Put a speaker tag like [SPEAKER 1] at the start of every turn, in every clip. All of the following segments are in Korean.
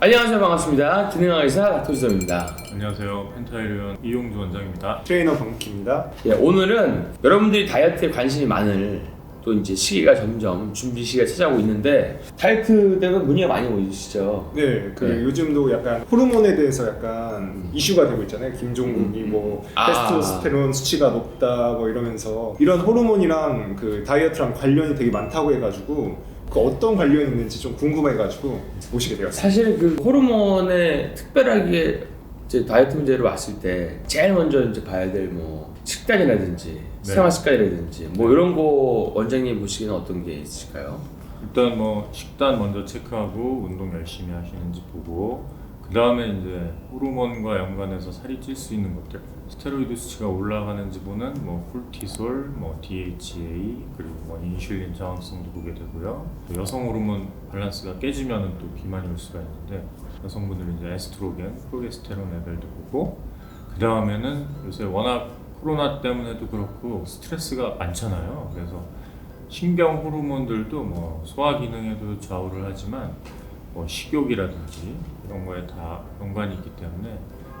[SPEAKER 1] 안녕하세요 반갑습니다 기능학 의사 닥터지점입니다
[SPEAKER 2] 안녕하세요. 펜타일리온 이용주 원장입니다.
[SPEAKER 3] 트레이너 방키입니다.
[SPEAKER 1] 예, 오늘은 여러분들이 다이어트에 관심이 많을 또 이제 시기가 점점 준비 시기가 찾아오고 있는데 다이어트 때문에 문의가 많이 오시죠
[SPEAKER 3] 네, 그
[SPEAKER 1] 네.
[SPEAKER 3] 요즘도 약간 호르몬에 대해서 약간 이슈가 되고 있잖아요. 김종국이
[SPEAKER 1] 음, 음.
[SPEAKER 3] 뭐
[SPEAKER 1] 아.
[SPEAKER 3] 테스토스테론 수치가 높다 뭐 이러면서 이런 호르몬이랑 그 다이어트랑 관련이 되게 많다고 해가지고 그 어떤 관련이 있는지 좀 궁금해가지고 모시게 되었어요.
[SPEAKER 1] 사실 그 호르몬에 특별하게 이제 다이어트 문제로 왔을 때 제일 먼저 이제 봐야 될 뭐 식단이라든지
[SPEAKER 2] 네.
[SPEAKER 1] 생활 습관이라든지 뭐 이런 거 원장님 보시기에는 어떤 게 있을까요?
[SPEAKER 2] 일단 뭐 식단 먼저 체크하고 운동 열심히 하시는지 보고 그 다음에 이제 호르몬과 연관해서 살이 찔 수 있는 것들 스테로이드 수치가 올라가는지 보는 뭐 콜티솔, 뭐 DHA 그리고 뭐 인슐린 저항성도 보게 되고요. 또 여성 호르몬 밸런스가 깨지면은 또 비만이 올 수가 있는데 여성분들은 이제 에스트로겐, 프로게스테론 레벨도 보고 그 다음에는 요새 워낙 코로나 때문에도 그렇고 스트레스가 많잖아요. 그래서 신경 호르몬들도 뭐 소화 기능에도 좌우를 하지만 뭐 식욕이라든지 이런 거에 다 연관이 있기 때문에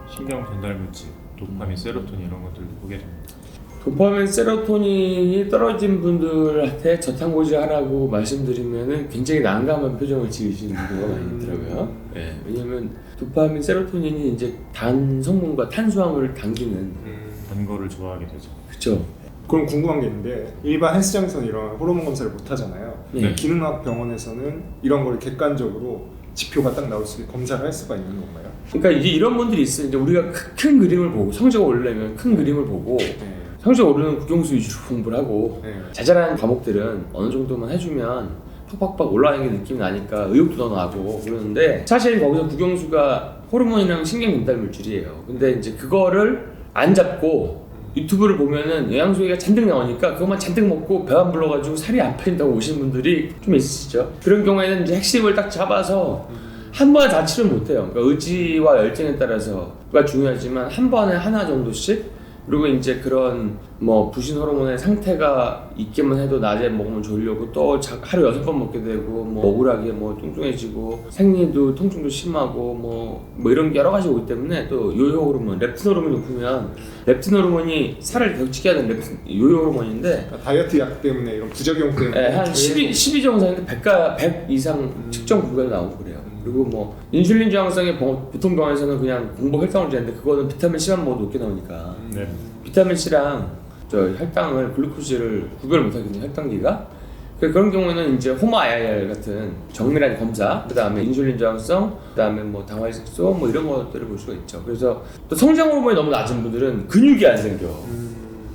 [SPEAKER 2] 신경 전달 물질, 도파민, 세로토닌 이런 것들도 보게 됩니다.
[SPEAKER 1] 도파민, 세로토닌이 떨어진 분들한테 저탄고지 하라고 말씀드리면은 굉장히 난감한 표정을 지으시는 분들가 많이 있더라고요. 예, 왜냐면 도파민, 세로토닌이 이제 단 성분과 탄수화물을 당기는
[SPEAKER 3] 음,
[SPEAKER 2] 단 거를 좋아하게 되죠.
[SPEAKER 1] 그쵸?
[SPEAKER 3] 그럼 궁금한 게 있는데 일반 헬스장에서는 이런 호르몬 검사를 못 하잖아요.
[SPEAKER 1] 네.
[SPEAKER 3] 기능학 병원에서는 이런 걸 객관적으로 지표가 딱 나올 수 있게 검사를 할 수가 있는 건가요?
[SPEAKER 1] 그러니까 이제 이런 분들이 있어요. 이제 우리가 큰, 큰 그림을 보고 성적 오르려면 큰 그림을 보고
[SPEAKER 3] 네.
[SPEAKER 1] 성적 오르는 국영수 위주로 공부를 하고
[SPEAKER 3] 네.
[SPEAKER 1] 자잘한 과목들은 어느 정도만 해주면 팍팍팍 올라가는 게 느낌이 나니까 의욕도 더 나고 그러는데 사실 거기서 국영수가 호르몬이랑 신경 전달 물질이에요. 근데 이제 그거를 안 잡고 유튜브를 보면은 영양소가 잔뜩 나오니까 그것만 잔뜩 먹고 배 안 불러가지고 살이 안 빠진다고 오시는 분들이 좀 있으시죠. 그런 경우에는 이제 핵심을 딱 잡아서 한 번에 다 치료 못해요. 그러니까 의지와 열정에 따라서 가 중요하지만 한 번에 하나 정도씩 그리고 이제 그런 뭐 부신 호르몬의 상태가 있기만 해도 낮에 먹으면 졸려고 또 자- 하루 여섯 번 먹게 되고 뭐 억울하게 뭐 뚱뚱해지고 생리도 통증도 심하고 뭐, 뭐 이런 게 여러 가지 오기 때문에 또 요요 호르몬 렙틴 호르몬이 높으면 렙틴 호르몬이 살을 계속 찌게 하는 렙틴 요요 호르몬인데
[SPEAKER 3] 그러니까 다이어트 약 때문에 이런 부작용 때문에
[SPEAKER 1] 예, 한 12, 12 정상인데 100가 100 이상 측정 불가에 나오고 그래요. 그리고 뭐 인슐린 저항성의 병- 보통 병원에서는 그냥 공복 혈당을 재는데 그거는 비타민 C만 먹어도 높게 나오니까
[SPEAKER 2] 네.
[SPEAKER 1] 비타민 C랑 저 혈당을 글루코즈를 구별 못 하거든요. 혈당기가. 그- 그런 경우에는 이제 호마IR 같은 정밀한 검사, 그 다음에 인슐린 저항성, 그 다음에 뭐 당화색소 뭐 이런 것들을 볼 수가 있죠. 그래서 또 성장 호르몬이 너무 낮은 분들은 근육이 안 생겨.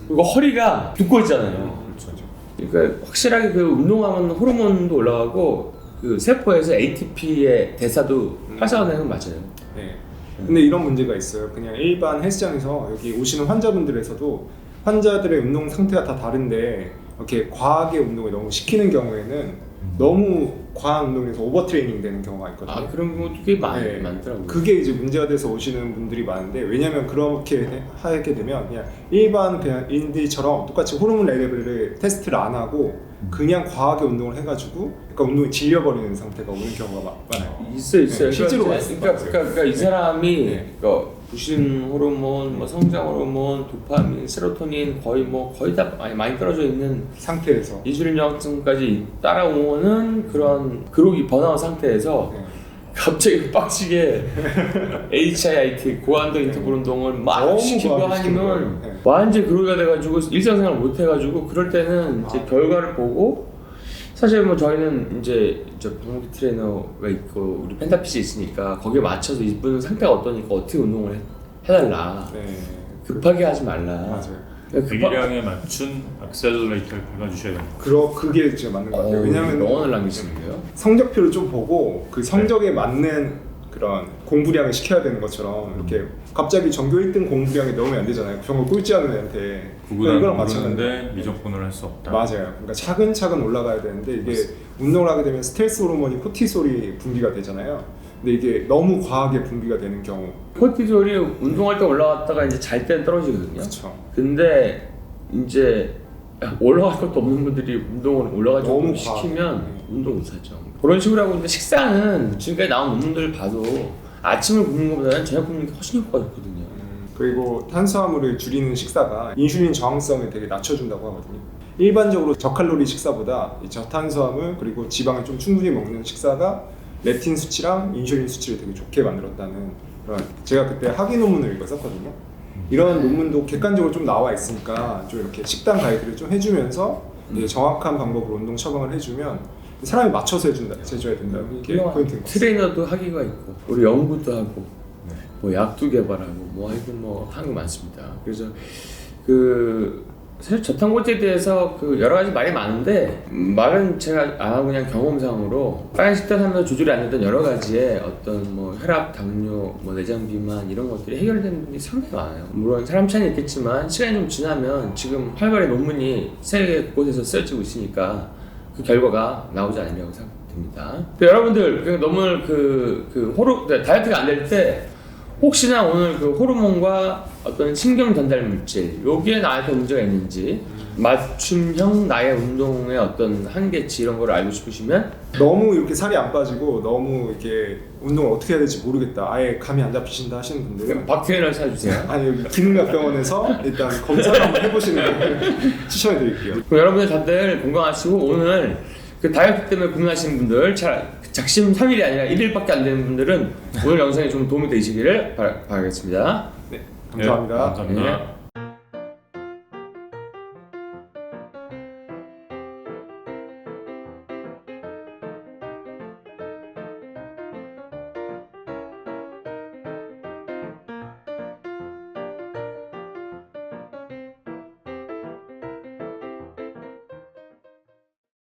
[SPEAKER 1] 그리고 허리가 두꺼워지잖아요.
[SPEAKER 3] 그렇죠.
[SPEAKER 1] 그러니까 확실하게 그 운동하면 호르몬도 올라가고 그 세포에서 ATP의 대사도 활성화되는 건 맞아요.
[SPEAKER 3] 네. 근데 이런 문제가 있어요. 그냥 일반 헬스장에서 여기 오시는 환자분들에서도 환자들의 운동 상태가 다 다른데 이렇게 과하게 운동을 너무 시키는 경우에는 너무 과한 운동에서 오버 트레이닝 되는 경우가 있거든요.
[SPEAKER 1] 아 그런 경우도 꽤 많,
[SPEAKER 3] 네.
[SPEAKER 1] 많더라고요.
[SPEAKER 3] 그게 이제 문제가 돼서 오시는 분들이 많은데 왜냐면 그렇게 해- 하게 되면 그냥 일반 그냥 인들처럼 똑같이 호르몬 레벨을 테스트를 안 하고 그냥 과하게 운동을 해가지고 약간 운동이 질려버리는 상태가 오는 경우가 마- 많아요.
[SPEAKER 1] 있어 있어요.
[SPEAKER 3] 네, 실제로
[SPEAKER 1] 그러니까. 그러니까, 그러니까, 그러니까 이 사람이
[SPEAKER 3] 네.
[SPEAKER 1] 그러니까 부신 호르몬, 뭐 성장 호르몬, 도파민, 세로토닌 거의 뭐 거의 다 많이, 많이 떨어져 있는
[SPEAKER 3] 상태에서
[SPEAKER 1] 인슐린 저항성까지 따라오는 그런 그로기 번아웃 상태에서
[SPEAKER 3] 네.
[SPEAKER 1] 갑자기 빡치게 HIIT 고한도 인터벌 운동을 막
[SPEAKER 3] 너무
[SPEAKER 1] 시키고
[SPEAKER 3] 거예요. 네.
[SPEAKER 1] 완전 그로기가 돼가지고 일상생활 못 해가지고 그럴 때는 이제
[SPEAKER 3] 아.
[SPEAKER 1] 결과를 보고 사실 뭐 저희는 이제 저 박무기 트레이너가 있고 우리 펜타피시 있으니까 거기에 맞춰서 이분은 상태가 어떠니까 어떻게 운동을 해, 해달라
[SPEAKER 3] 네.
[SPEAKER 1] 급하게 하지 말라
[SPEAKER 3] 맞아요.
[SPEAKER 1] 급하-
[SPEAKER 2] 대기량에 맞춘 악셀러레이터를 밟아주셔야 됩니다.
[SPEAKER 3] 그러 그게 진짜 맞는 것 같아요.
[SPEAKER 1] 어,
[SPEAKER 3] 왜냐면
[SPEAKER 1] 명언을 남기시는데요
[SPEAKER 3] 성적표를 좀 보고 그 성적에 맞는 그런 공부량을 시켜야 되는 것처럼 이렇게 갑자기 전교 1등 공부량이 넣으면 안 되잖아요. 전교 꼴찌하는 애한테 그러니까 이거랑 마찬가지인데
[SPEAKER 2] 미적분을 할 수 없다.
[SPEAKER 3] 맞아요. 그러니까 차근차근 올라가야 되는데 이게 운동을 하게 되면 스트레스 호르몬이 코티솔이 분비가 되잖아요. 근데 이게 너무 과하게 분비가 되는 경우
[SPEAKER 1] 코티졸이 운동할 때 올라갔다가 이제 잘 때는 떨어지거든요.
[SPEAKER 3] 그렇죠.
[SPEAKER 1] 근데 이제 올라갈 것도 없는 분들이 운동을 올라갈
[SPEAKER 3] 너무.
[SPEAKER 1] 시키면
[SPEAKER 3] 네.
[SPEAKER 1] 운동 못 하죠. 그런 식으로 하고 있는데 식사는 지금까지 나온 논문들 봐도 아침을 굶는 것보다는 저녁 굶는 게 훨씬 효과가 좋거든요.
[SPEAKER 3] 음, 그리고 탄수화물을 줄이는 식사가 인슐린 저항성을 되게 낮춰준다고 하거든요. 일반적으로 저칼로리 식사보다 이 저탄수화물 그리고 지방을 좀 충분히 먹는 식사가 레틴 수치랑 인슐린 수치를 되게 좋게 만들었다는 그런 제가 그때 학위 논문을 읽었었거든요. 이런 논문도 객관적으로 좀 나와 있으니까 좀 이렇게 식단 가이드를 좀 해주면서 이제 정확한 방법으로 운동 처방을 해주면 사람이 맞춰서 해준다, 해줘야 된다. 이게 포인트인 것 같아요.
[SPEAKER 1] 트레이너도 하기가 있고 우리 연구도 하고 뭐 약도 개발하고 뭐 하여튼 뭐 하는 거 많습니다. 그래서 그 사실 저탄고지에 대해서 그 여러 가지 말이 많은데 음, 말은 제가 안 하고 그냥 경험상으로 빨간 식단 하면서 조절이 안 되던 여러 가지의 어떤 뭐 혈압, 당뇨, 뭐 내장 비만 이런 것들이 해결되는 분이 상당히 많아요. 물론 사람 차이는 있겠지만 시간이 좀 지나면 지금 활발히 논문이 세계 곳에서 쓰여지고 있으니까 그 결과가 나오지 않으려고 생각됩니다. 여러분들 그 논문을 그, 그 호르 네, 다이어트가 안 될 때 혹시나 오늘 그 호르몬과 어떤 신경 전달 물질 여기에 나한테 문제가 있는지 맞춤형 나의 운동의 어떤 한계치 이런 걸 알고 싶으시면?
[SPEAKER 3] 너무 이렇게 살이 안 빠지고 너무 이렇게 운동을 어떻게 해야 될지 모르겠다. 아예 감이 안 잡히신다 하시는 분들은
[SPEAKER 1] 박트레이너를 찾아주세요.
[SPEAKER 3] 아니 여기 기능학병원에서 일단 검사를 한번 해보시는 걸 추천해 드릴게요.
[SPEAKER 1] 그럼 여러분들 다들 건강하시고 오늘 그 다이어트 때문에 고민하시는 분들 잘 작심 3일이 아니라 1일밖에 안 되는 분들은 오늘 영상이 좀 도움이 되시기를 바, 바라겠습니다.
[SPEAKER 3] 네 감사합니다
[SPEAKER 2] 네, 감사합니다.
[SPEAKER 1] 네.